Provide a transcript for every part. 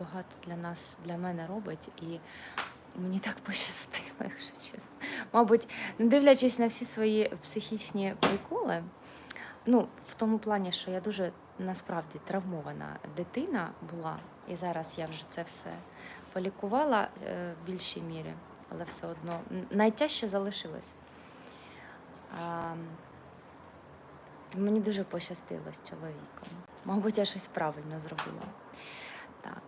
багато для нас, для мене робить, і мені так пощастило, якщо чесно. Мабуть, не дивлячись на всі свої психічні приколи, ну, в тому плані, що я дуже насправді травмована дитина була, і зараз я вже це все полікувала е, в більшій мірі, але все одно найтяжче залишилось. Мені дуже пощастило з чоловіком. Мабуть, я щось правильно зробила. Так.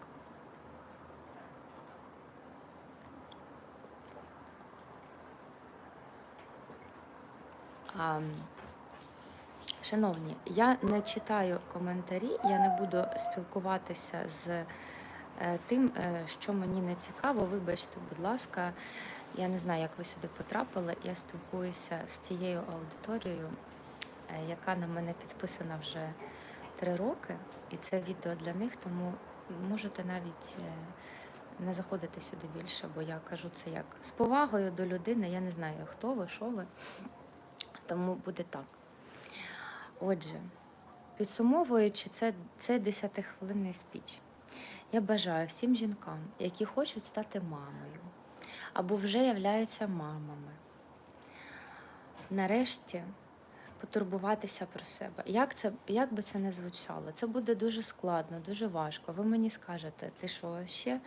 А, шановні, я не читаю коментарі, я не буду спілкуватися з е, тим, е, що мені не цікаво. Вибачте, будь ласка, я не знаю, як ви сюди потрапили. Я спілкуюся з тією аудиторією, е, яка на мене підписана вже три роки, і це відео для них, тому можете навіть не заходити сюди більше, бо я кажу це як з повагою до людини. Я не знаю, хто ви, що ви. Тому буде так. Отже, підсумовуючи це, це 10-хвилинний спіч, я бажаю всім жінкам, які хочуть стати мамою або вже являються мамами, нарешті потурбуватися про себе. Як, це, як би це не звучало? Це буде дуже складно, дуже важко. Ви мені скажете, ти що ще?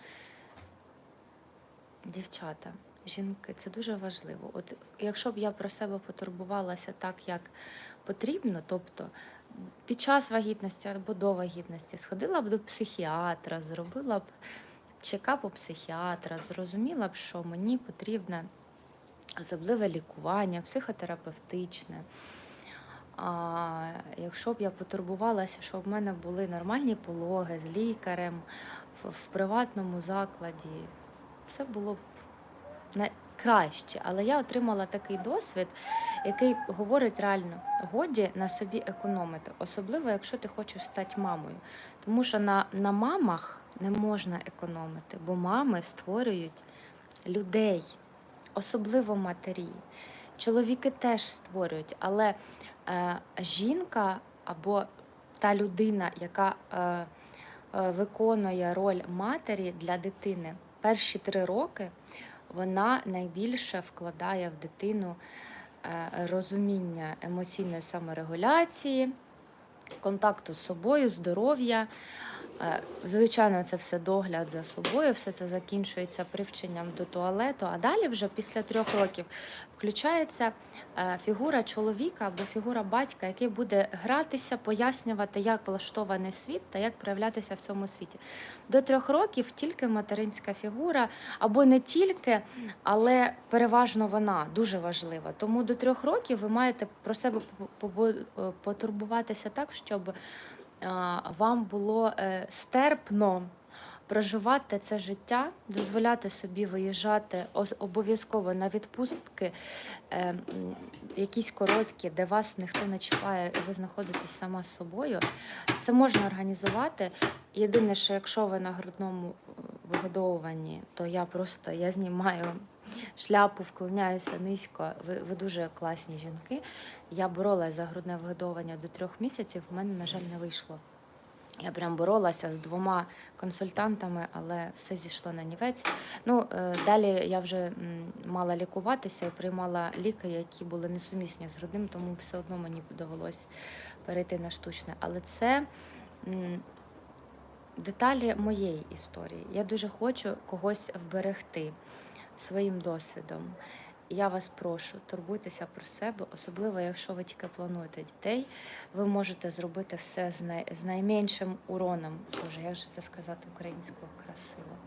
Дівчата, жінки, це дуже важливо. От якщо б я про себе потурбувалася так, як потрібно, тобто під час вагітності або до вагітності сходила б до психіатра, зробила б чекап у психіатра, зрозуміла б, що мені потрібне особливе лікування, психотерапевтичне. А якщо б я потурбувалася, щоб в мене були нормальні пологи з лікарем в, приватному закладі, все було б краще. Але я отримала такий досвід, який говорить реально, годі на собі економити, особливо якщо ти хочеш стати мамою. Тому що на, на мамах не можна економити, бо мами створюють людей, особливо матері. Чоловіки теж створюють, але е, жінка або та людина, яка е, е, виконує роль матері для дитини перші три роки, вона найбільше вкладає в дитину е, розуміння емоційної саморегуляції, контакту з собою, здоров'я. Е, Звичайно, це все догляд за собою, все це закінчується привченням до туалету. А далі, вже після трьох років, включається е, фігура чоловіка або фігура батька, який буде гратися, пояснювати, як влаштований світ та як проявлятися в цьому світі. До трьох років тільки материнська фігура, або не тільки, але переважно вона дуже важлива. Тому до трьох років ви маєте про себе по- потурбуватися так, щоб вам було е, стерпно проживати це життя, дозволяти собі виїжджати обов'язково на відпустки, е, якісь короткі, де вас ніхто не чіпає, і ви знаходитесь сама з собою. Це можна організувати. Єдине, що якщо ви на грудному вигодовуванні, то я просто я знімаю шляпу, вклоняюся низько. Ви, ви дуже класні жінки. Я боролася за грудне вигодовування до трьох місяців. У мене, на жаль, не вийшло. Я прям боролася з двома консультантами, але все зійшло на нівець. Ну, е, далі я вже мала лікуватися і приймала ліки, які були несумісні з грудним, тому все одно мені довелось перейти на штучне. Але це деталі моєї історії. Я дуже хочу когось вберегти своїм досвідом. Я вас прошу, турбуйтеся про себе, особливо якщо ви тільки плануєте дітей, ви можете зробити все з, най... з найменшим уроном. Боже, як же це сказати українською красиво?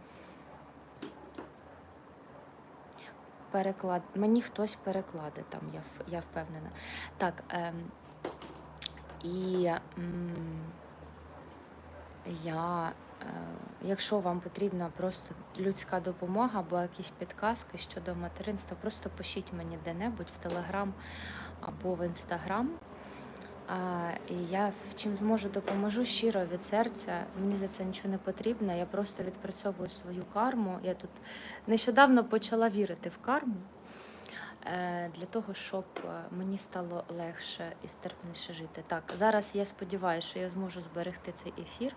Переклад. Мені хтось перекладе там, я, впевнена. Так. Ем... І м... я, е... якщо вам потрібна просто людська допомога або якісь підказки щодо материнства, просто пишіть мені де-небудь в Телеграм або в Інстаграм. І я чим зможу допоможу щиро від серця. Мені за це нічого не потрібно. Я просто відпрацьовую свою карму. Я тут нещодавно почала вірити в карму е, для того, щоб е, мені стало легше і стерпніше жити. Так, зараз я сподіваюся, що я зможу зберегти цей ефір.